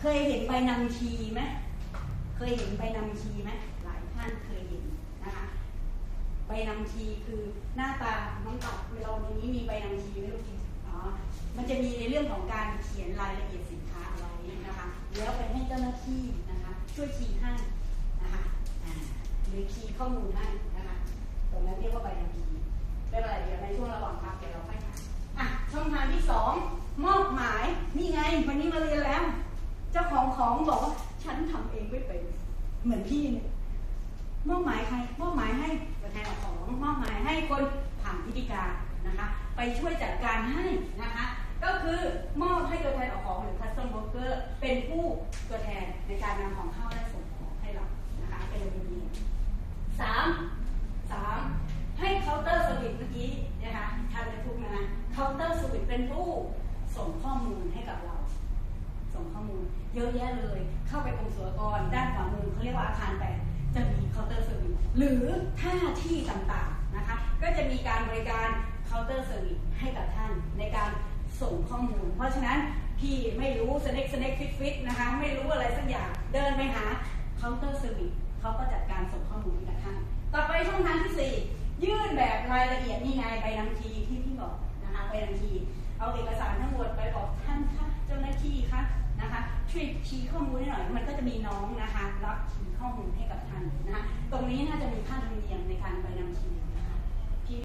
เคยเห็นใบนำชีไหมเคยเห็นใบนำชีไหมหลายท่านเคยเห็นนะคะใบนำชีคือหน้าตาน้องตัดเวลาวันนี้มีใบนำชีไหมลูกอ๋อมันจะมีในเรื่องของการเขียนรายละเอียดสินค้าเอาไว้นะคะแล้วไปให้เจ้าหน้าที่นะคะช่วยคีย์ให้นะคะหรือคีย์ข้อมูลให้นะคะตรงนั้นเรียกว่าใบนำชีไม่เป็นไรเดี๋ยวในช่วงเราค่อยถามอะช่องทางที่สองมอบหมายนี่ไงวันนี้มาเรียนแล้ว เจ้า ของบอกว่าฉันทำเองไม่เป็นเหมือนพี่เนี่ยมอบหมายใครมอบหมายให้ตัวแทนของมอบหมายให้คนผ่านพิธีการนะคะ ไปช่วยจัดการให้นะคะ ก็คือมอบให้ตัวแทนออกของหรือ custom worker เป็นผู้ตัวแทนในการนำของเข้าและส่งของให้เรานะคะเป็นระเบียบสามสามให้เคาน์เตอร์สวิตเมื่อกี้นะคะทันจะทุกนะเคาน์เตอร์สวิตเป็นผู้ส่งข้อมูลให้ ข้อมูล เยอะแยะเลย เข้าไปกรมศุลกรด้านขวามือเขาเรียกว่าอาคารแปดจะมีเคาน์เตอร์เซอร์วิสหรือท่าที่ต่างๆนะคะ ก็จะมีการบริการเคาน์เตอร์เซอร์วิสให้กับท่านในการส่งข้อมูล เพราะฉะนั้นพี่ไม่รู้สเน็กสเน็กฟิตฟิตนะคะ ไม่รู้อะไรสักอย่างเดินไปหาเคาน์เตอร์เซอร์วิสเขาก็จัดการส่งข้อมูลให้กับท่านต่อไปช่องทางที่สี่ยื่นแบบรายละเอียดนี่ไงใบนำทีที่พี่บอกนะคะใบนำ ช่วยชี้ข้อมูลให้หน่อย มันก็จะมีน้องนะคะ รับชี้ข้อมูลให้กับท่านนะคะ ตรงนี้น่าจะมีค่าธรรมเนียมในการไป